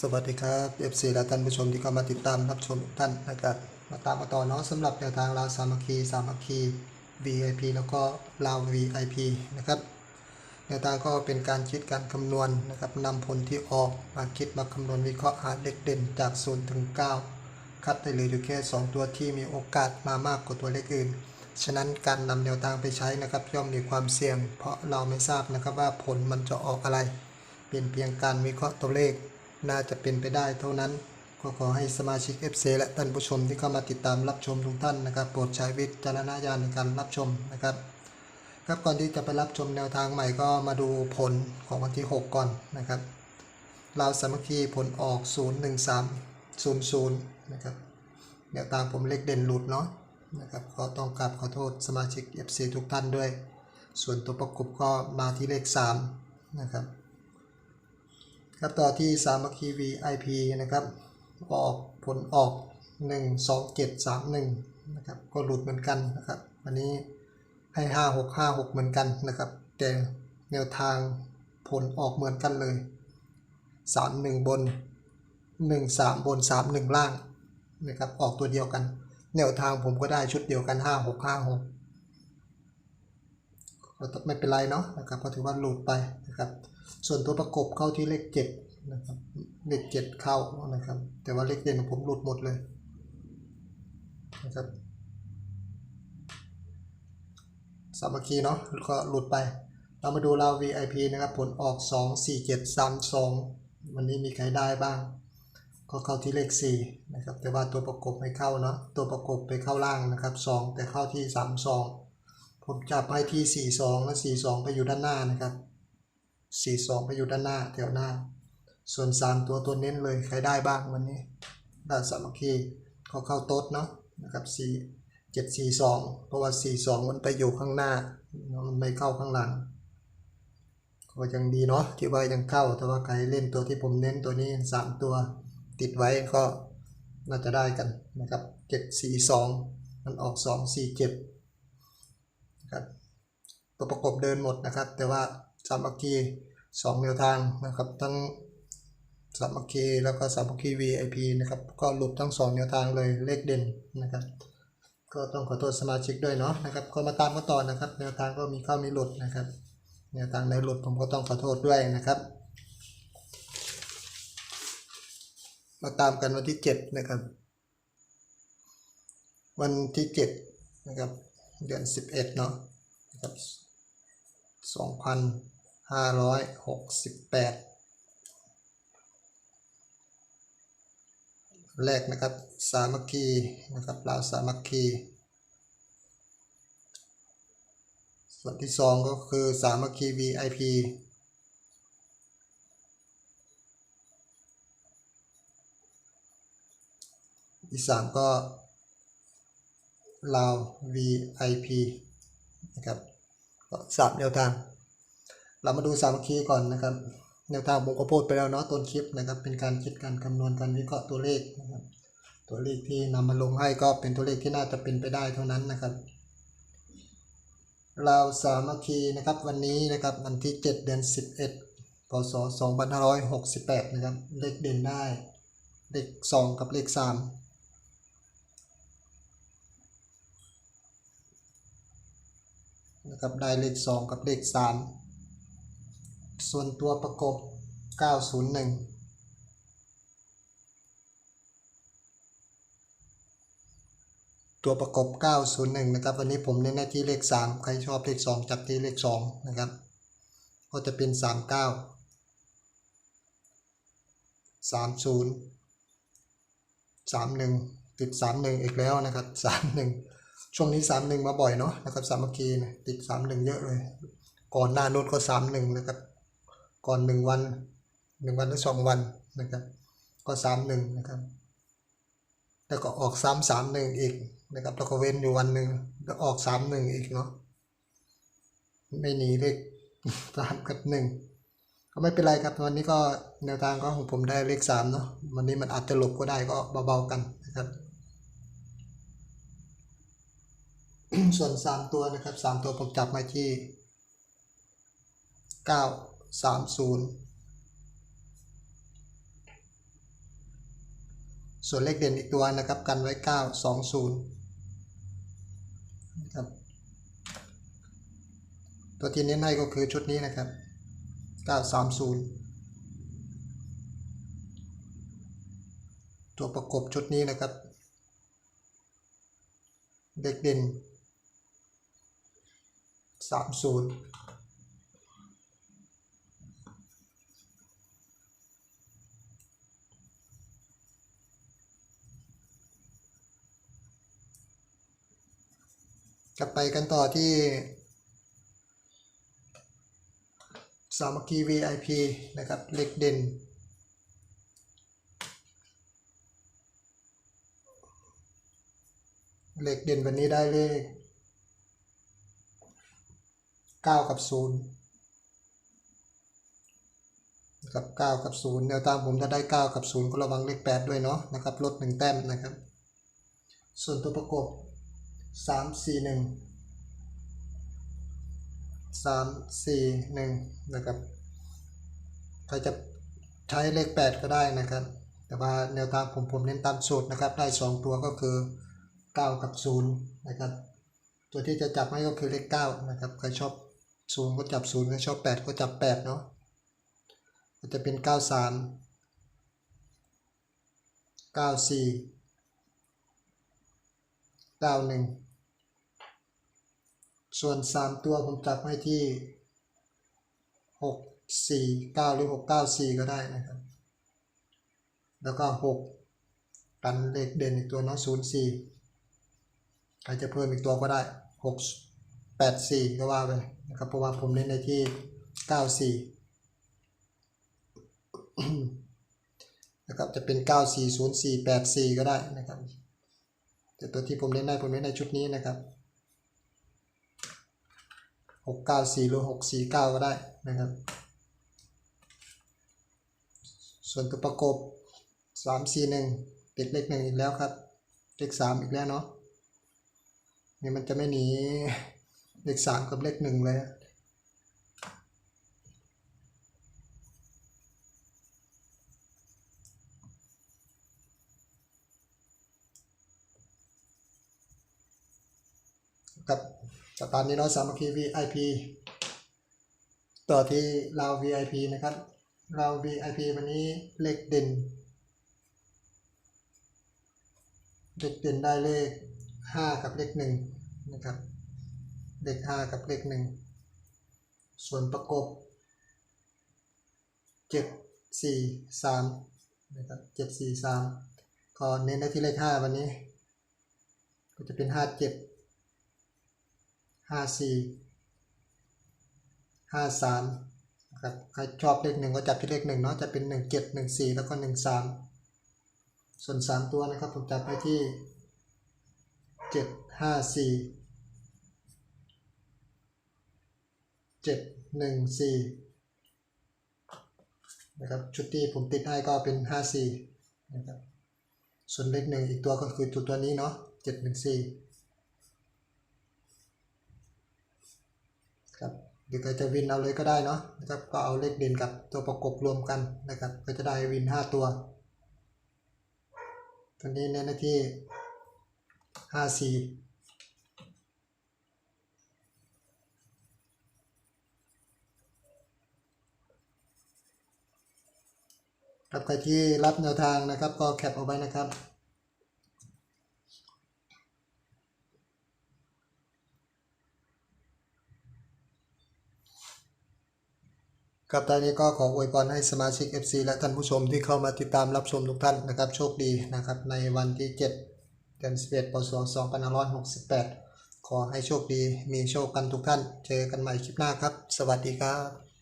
สวัสดีครับ FC และท่านผู้ชมที่เข้ามาติดตามรับชมทุกท่านนะครับมาตามมาต่อเนาะสำหรับแนวทางลาวสามัคคีสามัคคี VIP แล้วก็ลาว VIP นะครับแนวทางก็เป็นการคิดการคำนวณนะครับนำผลที่ออกมาคิดมาคำนวณวิเคราะห์หาเลขเด่นจาก0ถึง9คัดได้เหลยอยู่แค่ 2 ตัวที่มีโอกาสมามากกว่าตัวเลขอื่น ฉะนั้นการนำแนวทางไปใช้นะครับย่อมมีความเสี่ยง เพราะเราไม่ทราบนะครับว่าผลมันจะออกอะไร เป็นเพียงการวิเคราะห์ตัวเลข น่าจะเป็นไปได้เท่านั้น ก็ขอให้สมาชิก FC และท่านผู้ชมที่เข้ามาติดตามรับชมทุกท่านนะครับ โปรดใช้วิจารณญาณในการรับชมนะครับ ครับก่อนที่จะไปรับชมแนวทางใหม่ก็มาดูผลของวันที่ 6 ก่อนนะครับลาวสามัคคีผลออก 01300 นะครับแนวทางผมเลขเด่นหลุดเนาะนะครับก็ต้องกราบขอโทษสมาชิก FC ทุกท่านด้วย ส่วนตัวประกบก็มาที่เลข 3 นะครับ ครับต่อที่สามัคคี VIP นะครับออกผลออก 1 2 7 3 1นะครับก็หลุดเหมือนกันนะครับวันนี้ให้ 5 6 5 6 เหมือนกันนะครับ แต่แนวทางผลออกเหมือนกันเลย 3 1 บน 1 3 บน 3 1 ล่างนะครับออกตัวเดียวกัน แนวทางผมก็ได้ชุดเดียวกัน 5 6 5 6ก็ ไม่เป็นไรเนาะนะครับก็ถือว่าหลุดไปนะครับ ส่วนตัวประกบเข้าที่เลขเจ็ดนะครับเลขเจ็ดเข้านะครับ แต่ว่าเลขเด่นของผมหลุดหมดเลยนะครับสามัคคีเนาะก็หลุดไป เรามาดูเรา VIP นะครับ ผลออก 2 4 7 3 2 วันนี้มีใครได้บ้าง ก็เข้าที่เลข 4 นะครับ แต่ว่าตัวประกบไม่เข้าเนาะตัวประกบไปเข้าล่างนะครับ 2 แต่เข้าที่ 3 2 ผมจับให้ที่ 4 2 และ 4 2 ไปอยู่ด้านหน้านะครับสี่สองไปอยู่ด้านหน้าแถวหน้า ส่วนสามตัวตัวเน้นเลยใครได้บ้างวันนี้ด้านสามัคคีเขาเข้าโต๊ดเนาะนะครับสี่เจ็ดสี่สองเพราะว่าสี่สองมันไปอยู่ข้างหน้า มันไม่เข้าข้างหลัง ก็ยังดีเนาะที่ว่ายังเข้า แต่ว่าใครเล่นตัวที่ผมเน้นตัวนี้สามตัวติดไว้ก็น่าจะได้กันนะครับเจ็ดสี่สองมันออกสองสี่เจ็ด นะครับตัวประกบเดินหมดนะครับ แต่ว่าสามัคคีสองแนวทางนะครับ ทั้งสามัคคีแล้วก็สามัคคี VIP นะครับ ก็หลุดทั้งสองแนวทางเลยเลขเด่นนะครับ ก็ต้องขอโทษสมาชิกด้วยเนาะนะครับก็มาตามกันต่อนะครับ แนวทางก็มีเข้ามีหลุดนะครับแนวทางในหลุดผมก็ต้องขอโทษด้วยนะครับ มาตามกันวันที่เจ็ดนะครับ วันที่เจ็ดนะครับ เดือนสิบเอ็ดเนาะนะครับสองพันห้าร้อยหกสิบแปดแรกนะครับ สามัคคีนะครับลาวสามัคคี ส่วนที่สองก็คือสามัคคี VIP ที่สามก็ ลาว VIP นะครับสามแนวทาง เรามาดูสามัคคีก่อนนะครับ แนวทางผมก็พูดไปแล้วเนาะต้นคลิปนะครับ เป็นการคิดการคำนวณการวิเคราะห์ตัวเลขนะครับ ตัวเลขที่นำมาลงให้ก็เป็นตัวเลขที่น่าจะเป็นไปได้เท่านั้นนะครับเราสามัคคีนะครับวันนี้นะครับวันที่ 7 เดือน 11พศ2568 นะครับ เลขเด่นได้ เลข 2 กับเลข 3 นะครับได้เลข 2 กับเลข 3 ส่วนตัวประกบ 901ตัวประกบ 901 นะครับ วันนี้ผมเน้นหน้าที่เลข 3 ใครชอบเลข 2 จับที่เลข 2 นะครับ ก็จะเป็น 39 30 31 ติด 31 อีกแล้วนะครับ 31 ช่วงนี้31มหนึ่งมาบ่อยเนาะนะครับสามัคคีนะติด31เยอะเลย ก่อนหน้านู้นก็31นะครับ ก่อน1วัน1วันหรือ2วันนะครับ ก็31นะครับ แล้วก็ออกซ้ำสามหนึ่งอีกนะครับแล้วก็เว้นอยู่วันหนึ่งแล้วออกสามหนึ่งอีกเนาะไม่หนีเลขสามกับหนึ่งก็ไม่เป็นไรครับวันนี้ก็แนวทางก็ของผมได้เลขสามเนาะวันนี้มันอาจจะหลบก็ได้ก็เบาๆกันนะครับ ส่วนสามตัวนะครับสามตัวผมจับมาที่เก้าสามศูนย์ส่วนเลขเด่นอีกตัวนะครับ กันไว้เก้าสองศูนย์นะครับตัวที่เน้นให้ก็คือชุดนี้นะครับเก้าสามศูนย์ตัวประกบชุดนี้นะครับ เด็กเด่น สามศูนย์กลับไปกันต่อที่ สามัคคี VIP นะครับ เลขเด่น เลขเด่นวันนี้ได้เลข 9 กับ 0 นะครับ 9 กับ 0 แนวตามผมถ้าได้ 9 กับ 0 ก็ระวังเลข 8 ด้วยเนาะนะครับลด 1 แต้มนะครับ ส่วนตัวประกบ 3 4 1สามสี่หนึ่งนะครับใครจะใช้เลขแปดก็ได้นะครับ แต่ว่าแนวทางผมผมเน้นตามสูตรนะครับ ได้สองตัวก็คือเก้ากับศูนย์นะครับ ตัวที่จะจับให้ก็คือเลขเก้านะครับ ใครชอบ ศูนย์ก็จับศูนย์ชอบแปดก็จับแปดเนาะก็จะเป็นเก้าสามเก้าสี่เก้าหนึ่งส่วน3ตัวผมจับให้ที่6 4 9หรือ6 9 4ก็ได้นะครับ แล้วก็6กันเลขเด่นอีกตัวเนาะ0 4ใครจะเพิ่มอีกตัวก็ได้6 8 4 ก็ว่าไปนะครับเพราะว่าผมเน้นในที่ 9 4 นะครับจะเป็น 9 4 0 4 8 4 ก็ได้นะครับ แต่ตัวที่ผมเน้นได้ผมเน้นในชุดนี้นะครับหกเก้าสี่หรือหกสี่เก้าก็ได้นะครับ ส่วนตัวประกบสามสี่หนึ่งติดเลขหนึ่งอีกแล้วครับ เลขสามอีกแล้วเนาะนี่มันจะไม่หนี เลขสามกับเลขหนึ่งเลยกับกับตอนนี้เนาสามัคคี VIP ต่อที่เรา VIP นะครับเรา VIP วันนี้เลขเด่น เลขเด่นได้เลข 5 กับเลข1นะครับ เลข5กับเลข1 ส่วนประกบ 7 4 3นะครับ7 4 3 ก็เน้นได้ที่เลข 5 วันนี้ ก็จะเป็น 5 7ห้าสี่ห้าสามนะครับใครชอบเลขหนึ่งก็จับที่เลขหนึ่งเนาะจะเป็นหนึ่งเจ็ดหนึ่งสี่แล้วก็หนึ่งสามส่วนสามตัวนะครับผมจับไปที่เจ็ด ห้าสี่เจ็ดหนึ่งสี่นะครับชุดที่ผมติดให้ก็เป็นห้าสี่นะครับส่วนเลขหนึ่งอีกตัวก็คือตัวตัวนี้เนาะเจ็ดหนึ่งสี่ครับหรือใครจะวินเอาเลยก็ได้เนาะนะครับก็เอาเลขเด่นกับตัวประกบรวมกันนะครับก็จะได้วิน 5 ตัวตัวนี้เน้นที่ 54 ครับใครที่รับแนวทางนะครับ ก็แคปเอาไว้นะครับครับตอนนี้ก็ขออวยพรให้สมาชิก FC และท่านผู้ชมที่เข้ามาติดตามรับชมทุกท่านนะครับ โชคดีนะครับ ในวันที่ 7 เดือน11ปศ2568 ขอให้โชคดีมีโชคกันทุกท่าน เจอกันใหม่คลิปหน้าครับ สวัสดีครับ